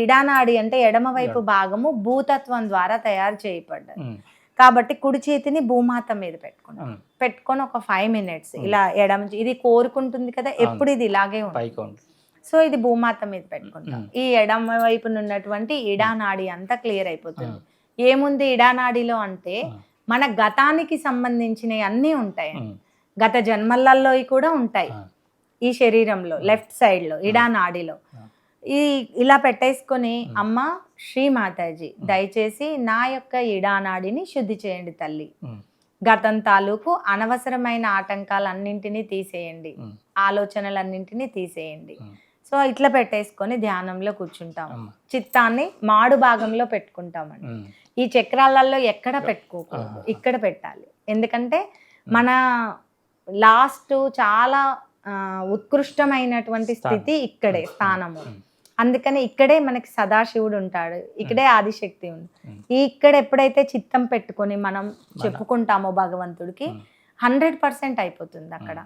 ఇడానాడి అంటే ఎడమ వైపు భాగము భూతత్వం ద్వారా తయారు చేయబడ్డది. ఉమ్, కాబట్టి కుడి చేతిని భూమాత మీద పెట్టుకున్నాం. ఉమ్, పెట్టుకొని ఒక ఫైవ్ మినిట్స్ ఇలా ఎడమ ఇది కోరుకుంటుంది కదా ఎప్పుడు ఇది ఇలాగే ఉంటుంది. సో ఇది భూమాత మీద పెట్టుకుంటాం. ఈ ఎడమ వైపున ఉన్నటువంటి ఇడానాడి అంతా క్లియర్ అయిపోతుంది. ఏముంది ఇడానాడిలో అంటే. మన గతానికి సంబంధించినవి అన్నీ ఉంటాయి గత జన్మలలో కూడా ఉంటాయి. ఈ శరీరంలో లెఫ్ట్ సైడ్లో ఇడానాడిలో. ఈ ఇలా పెట్టేసుకొని అమ్మ శ్రీ మాతాజీ దయచేసి నా యొక్క ఇడానాడిని శుద్ధి చేయండి తల్లి. గతం తాలూకు అనవసరమైన ఆటంకాలన్నింటినీ తీసేయండి. ఆలోచనలన్నింటినీ తీసేయండి. సో ఇట్లా పెట్టేసుకొని ధ్యానంలో కూర్చుంటాం. చిత్తాన్ని మాడు భాగంలో పెట్టుకుంటామండి. ఈ చక్రాలలో ఎక్కడ పెట్టుకోకూడదు ఇక్కడ పెట్టాలి. ఎందుకంటే మన లాస్ట్ చాలా ఉత్కృష్టమైనటువంటి స్థితి ఇక్కడే స్థానము. అందుకని ఇక్కడే మనకి సదాశివుడు ఉంటాడు. ఇక్కడే ఆదిశక్తి ఉంది. ఈ ఇక్కడ ఎప్పుడైతే చిత్తం పెట్టుకొని మనం చెప్పుకుంటామో భగవంతుడికి ఉమ్. హండ్రెడ్ పర్సెంట్ అయిపోతుంది అక్కడ.